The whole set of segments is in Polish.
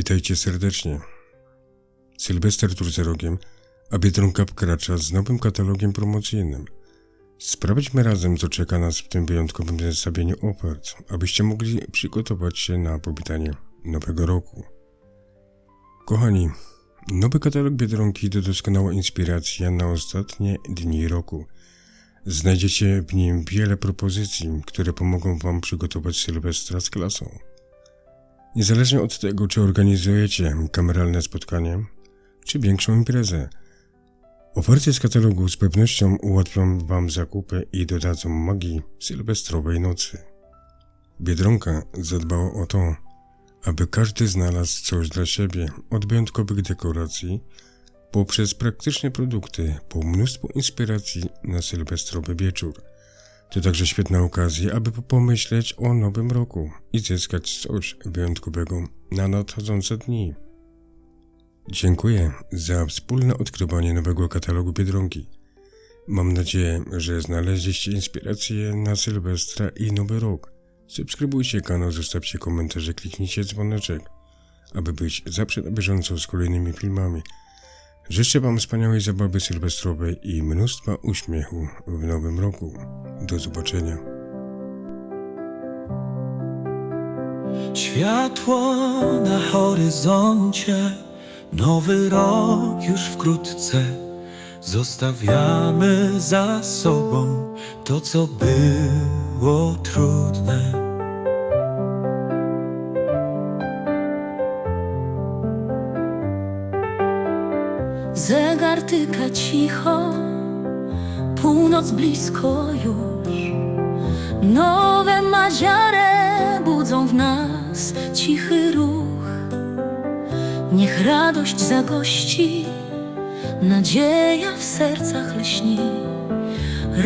Witajcie serdecznie. Sylwester tuż za rogiem, a Biedronka wkracza z nowym katalogiem promocyjnym. Sprawdźmy razem, co czeka nas w tym wyjątkowym zestawieniu ofert, abyście mogli przygotować się na powitanie nowego roku. Kochani, nowy katalog Biedronki to doskonała inspiracja na ostatnie dni roku. Znajdziecie w nim wiele propozycji, które pomogą Wam przygotować Sylwestra z klasą. Niezależnie od tego, czy organizujecie kameralne spotkanie, czy większą imprezę, oferty z katalogu z pewnością ułatwią Wam zakupy i dodadzą magii sylwestrowej nocy. Biedronka zadbała o to, aby każdy znalazł coś dla siebie, od wyjątkowych dekoracji, poprzez praktyczne produkty, po mnóstwo inspiracji na sylwestrowy wieczór. To także świetna okazja, aby pomyśleć o nowym roku i zyskać coś wyjątkowego na nadchodzące dni. Dziękuję za wspólne odkrywanie nowego katalogu Biedronki. Mam nadzieję, że znaleźliście inspirację na Sylwestra i Nowy Rok. Subskrybujcie kanał, zostawcie komentarze, kliknijcie dzwoneczek, aby być zawsze na bieżąco z kolejnymi filmami. Życzę Wam wspaniałej zabawy sylwestrowej i mnóstwa uśmiechu w nowym roku. Do zobaczenia. Światło na horyzoncie, nowy rok już wkrótce. Zostawiamy za sobą to, co było trudne. Zegar tyka cicho, północ blisko już. Nowe maziare budzą w nas cichy ruch. Niech radość zagości, nadzieja w sercach lśni.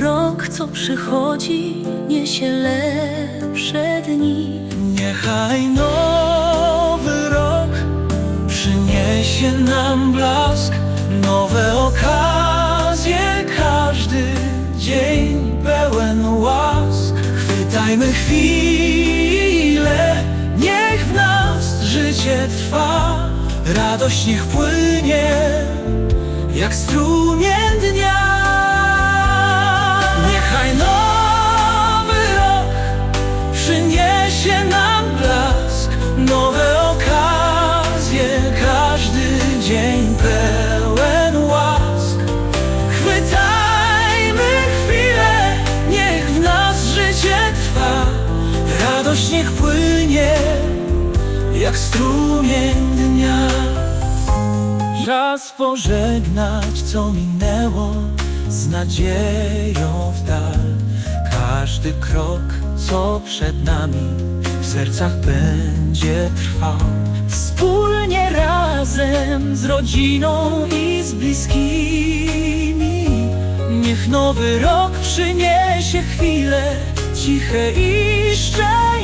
Rok, co przychodzi, niesie lepsze dni. Niechaj nowy rok przyniesie nam blask, nowe okazje, każdy dzień pełen łask. Chwytajmy chwilę, niech w nas życie trwa, radość niech płynie jak strumień dnia. Radość niech płynie jak strumień dnia. Czas pożegnać, co minęło, z nadzieją w dal. Każdy krok, co przed nami, w sercach będzie trwał. Wspólnie razem z rodziną i z bliskimi. Niech nowy rok przyniesie chwile ciche i szczęśliwe.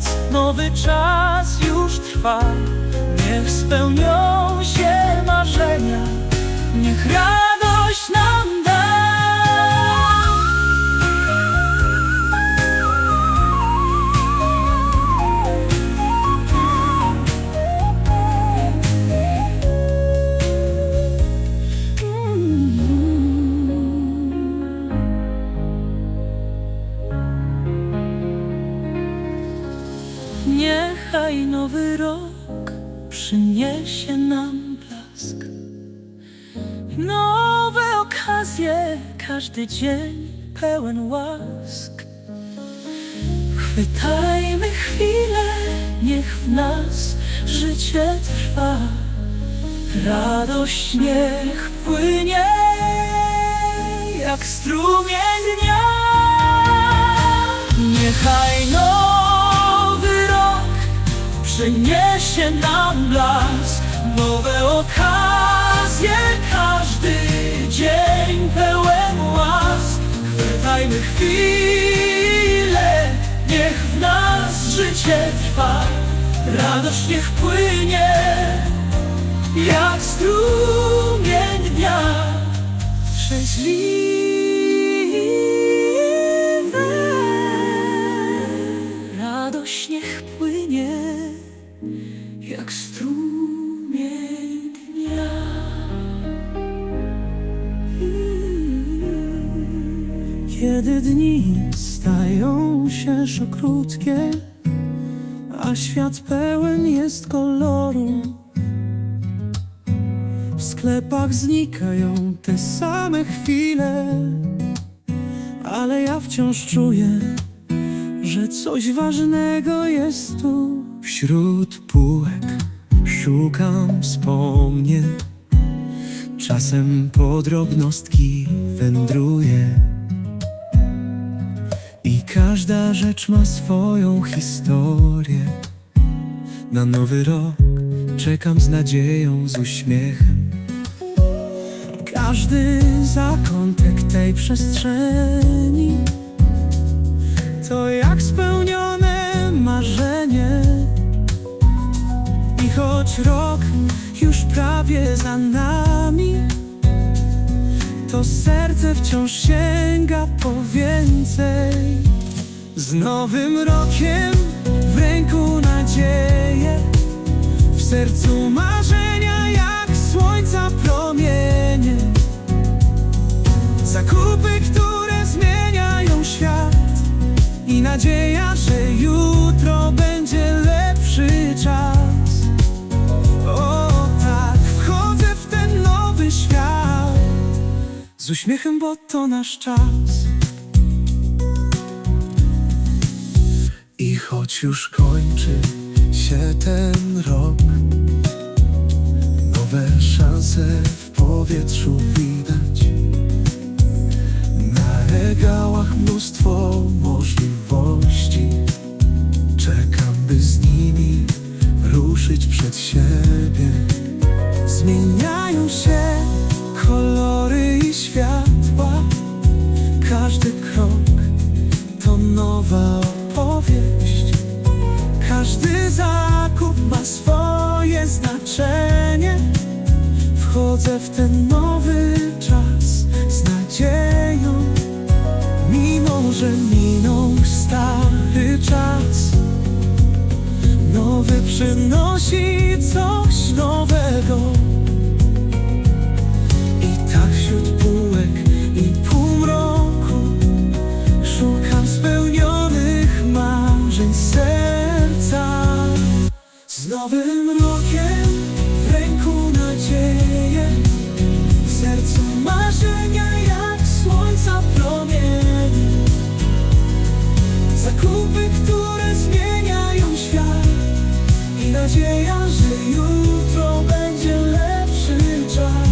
Północ, nowy czas już trwa. Niech spełnią się marzenia, niech radość nam da. Rok przyniesie nam blask. Nowe okazje, każdy dzień pełen łask. Chwytajmy chwilę, niech w nas życie trwa. Radość niech płynie jak strumień dnia. Niechaj rok przyniesie nam blask, nowe okazje, każdy dzień pełen łask. Chwytajmy chwilę, niech w nas życie trwa, radość niech płynie jak strumień dnia. Szczęśliwe stają się krótkie, a świat pełen jest koloru. W sklepach znikają te same chwile, ale ja wciąż czuję, że coś ważnego jest tu. Wśród półek szukam wspomnień, czasem po drobnostki wędruję. I każda rzecz ma swoją historię. Na nowy rok czekam z nadzieją, z uśmiechem. Każdy zakątek tej przestrzeni to jak spełnione marzenie. I choć rok już prawie za nami, to serce wciąż sięga po więcej. Z nowym rokiem w ręku nadzieję, w sercu marzenia jak słońca promienie. Z uśmiechem, bo to nasz czas. I choć już kończy się ten rok, nowe szanse w powietrzu widać. Na regałach mnóstwo w sercu marzenia jak słońca promienie. Zakupy, które zmieniają świat i nadzieja, że jutro będzie lepszy czas.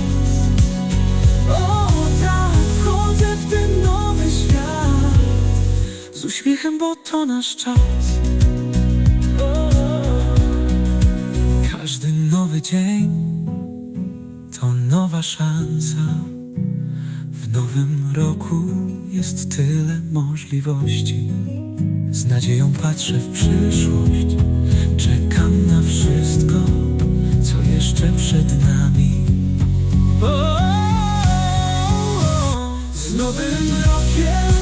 O tak, wchodzę w ten nowy świat z uśmiechem, bo to nasz czas. Każdy nowy dzień nowa szansa. W nowym roku jest tyle możliwości. Z nadzieją patrzę w przyszłość. Czekam na wszystko, co jeszcze przed nami. O, z nowym rokiem